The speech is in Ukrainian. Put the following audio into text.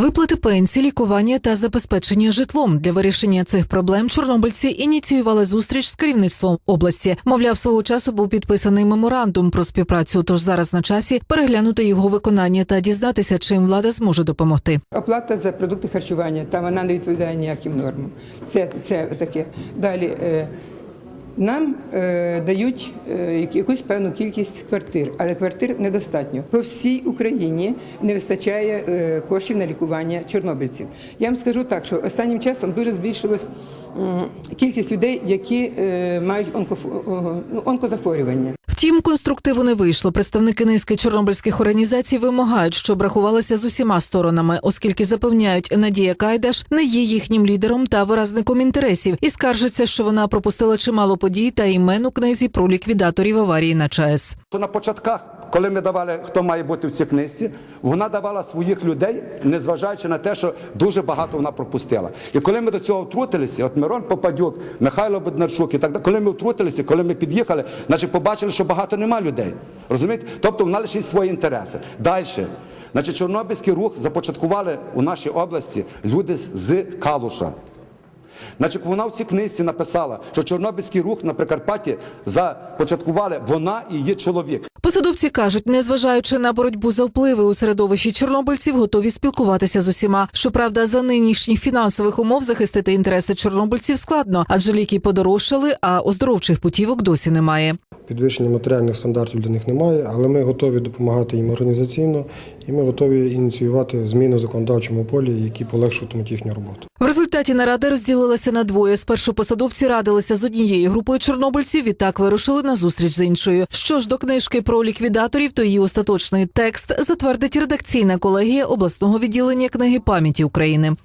Виплати пенсій, лікування та забезпечення житлом для вирішення цих проблем чорнобильці ініціювали зустріч з керівництвом області. Мовляв, свого часу був підписаний меморандум про співпрацю. Тож зараз на часі переглянути його виконання та дізнатися, чим влада зможе допомогти. Оплата за продукти харчування, там вона не відповідає ніяким нормам. Це, це таке. Далі е, нам е, дають е, якусь певну кількість квартир, але квартир недостатньо. По всій Україні не вистачає е, коштів на лікування чорнобильців. Я вам скажу так, що останнім часом дуже збільшилась е, кількість людей, які е, мають онкофо- е, ну, онкозахворювання. Втім, конструктиву не вийшло. Представники низки чорнобильських організацій вимагають, щоб рахувалися з усіма сторонами, оскільки запевняють, Надія Кайдаш не є їхнім лідером та виразником інтересів, і скаржиться, що вона пропустила чимало подій та імен у книзі про ліквідаторів аварії на ЧАЕС. На початках, коли ми давали, хто має бути в цій книжці, вона давала своїх людей, незважаючи на те, що дуже багато вона пропустила. І коли ми до цього втрутилися, от Мирон Попадюк, Михайло Беднарчук, і так далі, коли ми втрутилися, коли ми під'їхали, значить побачили, що багато нема людей. Розумієте? Тобто вона лише свої інтереси. Далі. Значить, Чорнобильський рух започаткували у нашій області люди з Калуша. Значить, вона в цій книжці написала, що Чорнобильський рух на Прикарпатті започаткували вона і її чоловік. Посадовці кажуть, незважаючи на боротьбу за впливи у середовищі чорнобильців, готові спілкуватися з усіма. Щоправда, за нинішніх фінансових умов захистити інтереси чорнобильців складно, адже ліки подорожчали, а оздоровчих путівок досі немає. Підвищення матеріальних стандартів для них немає, але ми готові допомагати їм організаційно і ми готові ініціювати зміни в законодавчому полі, які полегшуватимуть їхню роботу. В результаті нарада розділилася на двоє. Спершу посадовці радилися з однією групою чорнобильців, відтак вирушили на зустріч з іншою. Що ж до книжки про ліквідаторів, то її остаточний текст затвердить редакційна колегія обласного відділення книги пам'яті України.